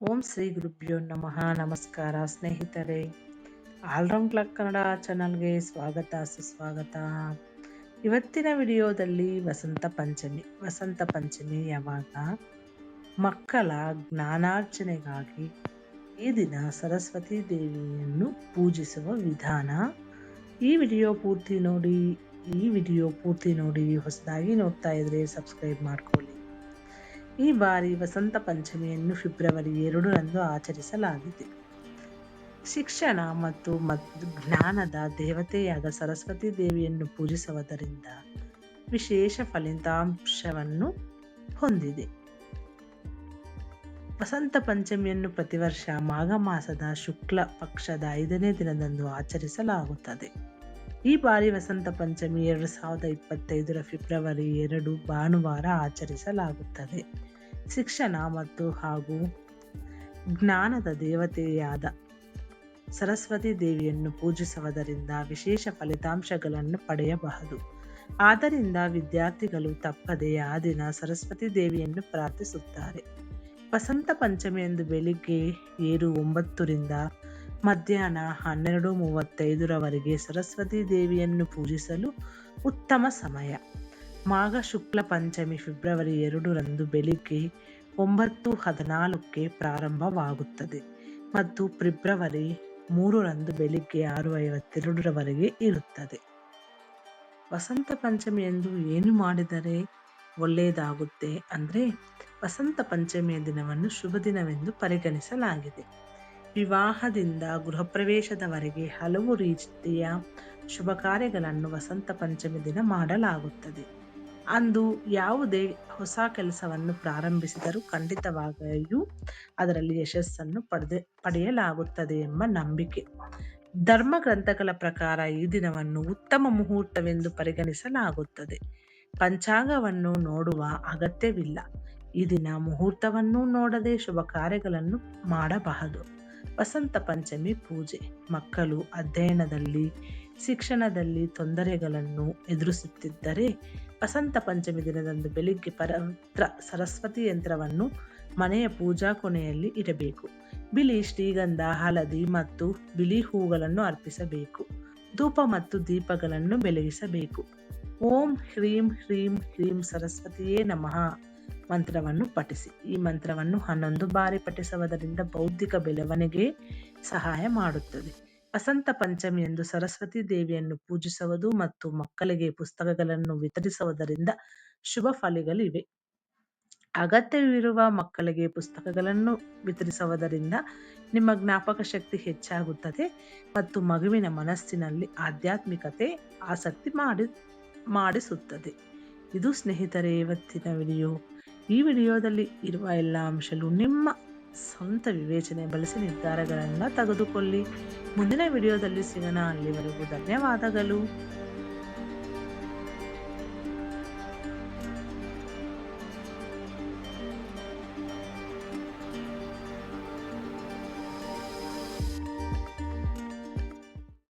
ಓಂ ಶ್ರೀ ಗುರುಭ್ಯೋ ನಮಃ. ನಮಸ್ಕಾರ ಸ್ನೇಹಿತರೆ. ಆಲ್ರೌಂಡ್ ಕ್ಲಾಕ್ ಕನ್ನಡ ಚಾನಲ್ಗೆ ಸ್ವಾಗತ, ಸುಸ್ವಾಗತ. ಇವತ್ತಿನ ವಿಡಿಯೋದಲ್ಲಿ ವಸಂತ ಪಂಚಮಿ ವಸಂತ ಪಂಚಮಿ ಯಾವಾಗ? ಮಕ್ಕಳ ಜ್ಞಾನಾರ್ಜನೆಗಾಗಿ ಈ ದಿನ ಸರಸ್ವತಿ ದೇವಿಯನ್ನು ಪೂಜಿಸುವ ವಿಧಾನ. ಈ ವಿಡಿಯೋ ಪೂರ್ತಿ ನೋಡಿ, ಈ ವಿಡಿಯೋ ಪೂರ್ತಿ ನೋಡಿ, ಹೊಸದಾಗಿ ನೋಡ್ತಾ ಇದ್ರೆ ಸಬ್ಸ್ಕ್ರೈಬ್ ಮಾಡ್ಕೊಳ್ಳಿ. ಈ ಬಾರಿ ವಸಂತ ಪಂಚಮಿಯನ್ನು ಫೆಬ್ರವರಿ ಎರಡರಂದು ಆಚರಿಸಲಾಗಿದೆ. ಶಿಕ್ಷಣ ಮತ್ತು ಜ್ಞಾನದ ದೇವತೆಯಾದ ಸರಸ್ವತಿ ದೇವಿಯನ್ನು ಪೂಜಿಸುವುದರಿಂದ ವಿಶೇಷ ಫಲಿತಾಂಶವನ್ನು ಹೊಂದಿದೆ. ವಸಂತ ಪಂಚಮಿಯನ್ನು ಪ್ರತಿ ವರ್ಷ ಮಾಘ ಮಾಸದ ಶುಕ್ಲ ಪಕ್ಷದ ಐದನೇ ದಿನದಂದು ಆಚರಿಸಲಾಗುತ್ತದೆ. ಈ ಬಾರಿ ವಸಂತ ಪಂಚಮಿ ಎರಡು ಸಾವಿರದ ಇಪ್ಪತ್ತೈದರ ಫೆಬ್ರವರಿ ಎರಡು ಭಾನುವಾರ ಆಚರಿಸಲಾಗುತ್ತದೆ. ಶಿಕ್ಷಣ ಮತ್ತು ಹಾಗೂ ಜ್ಞಾನದ ದೇವತೆಯಾದ ಸರಸ್ವತಿ ದೇವಿಯನ್ನು ಪೂಜಿಸುವುದರಿಂದ ವಿಶೇಷ ಫಲಿತಾಂಶಗಳನ್ನು ಪಡೆಯಬಹುದು. ಆದ್ದರಿಂದ ವಿದ್ಯಾರ್ಥಿಗಳು ತಪ್ಪದೇ ಆ ದಿನ ಸರಸ್ವತಿ ದೇವಿಯನ್ನು ಪ್ರಾರ್ಥಿಸುತ್ತಾರೆ. ವಸಂತ ಪಂಚಮಿಯಂದು ಬೆಳಿಗ್ಗೆ ಏಳು ಒಂಬತ್ತರಿಂದ ಮಧ್ಯಾಹ್ನ ಹನ್ನೆರಡು ಮೂವತ್ತೈದರವರೆಗೆ ಸರಸ್ವತಿ ದೇವಿಯನ್ನು ಪೂಜಿಸಲು ಉತ್ತಮ ಸಮಯ. ಮಾಘ ಶುಕ್ಲ ಪಂಚಮಿ ಫೆಬ್ರವರಿ ಎರಡರಂದು ಬೆಳಿಗ್ಗೆ ಒಂಬತ್ತು ಹದಿನಾಲ್ಕಕ್ಕೆ ಪ್ರಾರಂಭವಾಗುತ್ತದೆ ಮತ್ತು ಫೆಬ್ರವರಿ ಮೂರರಂದು ಬೆಳಿಗ್ಗೆ ಆರು ಐವತ್ತೆರಡರವರೆಗೆ ಇರುತ್ತದೆ. ವಸಂತ ಪಂಚಮಿ ಎಂದು ಏನು ಮಾಡಿದರೆ ಒಳ್ಳೆಯದಾಗುತ್ತೆ ಅಂದರೆ ವಸಂತ ಪಂಚಮಿಯ ದಿನವನ್ನು ಶುಭ ದಿನವೆಂದು ಪರಿಗಣಿಸಲಾಗಿದೆ. ವಿವಾಹದಿಂದ ಗೃಹ ಪ್ರವೇಶದವರೆಗೆ ಹಲವು ರೀತಿಯ ಶುಭ ಕಾರ್ಯಗಳನ್ನು ವಸಂತ ಪಂಚಮಿ ದಿನ ಮಾಡಲಾಗುತ್ತದೆ. ಅಂದು ಯಾವುದೇ ಹೊಸ ಕೆಲಸವನ್ನು ಪ್ರಾರಂಭಿಸಿದರೂ ಖಂಡಿತವಾಗಿಯೂ ಅದರಲ್ಲಿ ಯಶಸ್ಸನ್ನು ಪಡೆದೆ, ಪಡೆಯಲಾಗುತ್ತದೆ ಎಂಬ ನಂಬಿಕೆ. ಧರ್ಮ ಗ್ರಂಥಗಳ ಪ್ರಕಾರ ಈ ದಿನವನ್ನು ಉತ್ತಮ ಮುಹೂರ್ತವೆಂದು ಪರಿಗಣಿಸಲಾಗುತ್ತದೆ. ಪಂಚಾಂಗವನ್ನು ನೋಡುವ ಅಗತ್ಯವಿಲ್ಲ. ಈ ದಿನ ಮುಹೂರ್ತವನ್ನು ನೋಡದೆ ಶುಭ ಕಾರ್ಯಗಳನ್ನು ಮಾಡಬಹುದು. ವಸಂತ ಪಂಚಮಿ ಪೂಜೆ. ಮಕ್ಕಳು ಅಧ್ಯಯನದಲ್ಲಿ, ಶಿಕ್ಷಣದಲ್ಲಿ ತೊಂದರೆಗಳನ್ನು ಎದುರಿಸುತ್ತಿದ್ದರೆ ವಸಂತ ಪಂಚಮಿ ದಿನದಂದು ಬೆಳಿಗ್ಗೆ ಪರತ್ರ ಸರಸ್ವತಿ ಯಂತ್ರವನ್ನು ಮನೆಯ ಪೂಜಾ ಕೊನೆಯಲ್ಲಿ ಇಡಬೇಕು. ಬಿಳಿ ಶ್ರೀಗಂಧ, ಹಳದಿ ಮತ್ತು ಬಿಳಿ ಹೂಗಳನ್ನು ಅರ್ಪಿಸಬೇಕು. ಧೂಪ ಮತ್ತು ದೀಪಗಳನ್ನು ಬೆಳಗಿಸಬೇಕು. ಓಂ ಹ್ರೀಂ ಹ್ರೀಂ ಹ್ರೀಂ ಸರಸ್ವತಿಯೇ ನಮಃ. ಮಂತ್ರವನ್ನು ಪಠಿಸಿ. ಈ ಮಂತ್ರವನ್ನು ಹನ್ನೊಂದು ಬಾರಿ ಪಠಿಸುವುದರಿಂದ ಬೌದ್ಧಿಕ ಬೆಳವಣಿಗೆ ಸಹಾಯ ಮಾಡುತ್ತದೆ. ವಸಂತ ಪಂಚಮಿಯಂದು ಸರಸ್ವತಿ ದೇವಿಯನ್ನು ಪೂಜಿಸುವುದು ಮತ್ತು ಮಕ್ಕಳಿಗೆ ಪುಸ್ತಕಗಳನ್ನು ವಿತರಿಸುವುದರಿಂದ ಶುಭ ಫಲಿಗಳಿವೆ. ಅಗತ್ಯವಿರುವ ಮಕ್ಕಳಿಗೆ ಪುಸ್ತಕಗಳನ್ನು ವಿತರಿಸುವುದರಿಂದ ನಿಮ್ಮ ಜ್ಞಾಪಕ ಶಕ್ತಿ ಹೆಚ್ಚಾಗುತ್ತದೆ ಮತ್ತು ಮಗುವಿನ ಮನಸ್ಸಿನಲ್ಲಿ ಆಧ್ಯಾತ್ಮಿಕತೆ ಆಸಕ್ತಿ ಮಾಡಿ, ಮಾಡಿಸುತ್ತದೆ. ಇದು ಸ್ನೇಹಿತರೆ, ಇವತ್ತಿನ ವಿಡಿಯೋ. ಈ ವಿಡಿಯೋದಲ್ಲಿ ಇರುವ ಎಲ್ಲ ಅಂಶಗಳು ನಿಮ್ಮ ಸ್ವಂತ ವಿವೇಚನೆ ಬಳಸಿ ನಿರ್ಧಾರಗಳನ್ನು ತೆಗೆದುಕೊಳ್ಳಿ. ಮುಂದಿನ ವಿಡಿಯೋದಲ್ಲಿ ಸಿಗೋಣ. ಅಲ್ಲಿವರೆಗೂ ಧನ್ಯವಾದಗಳು.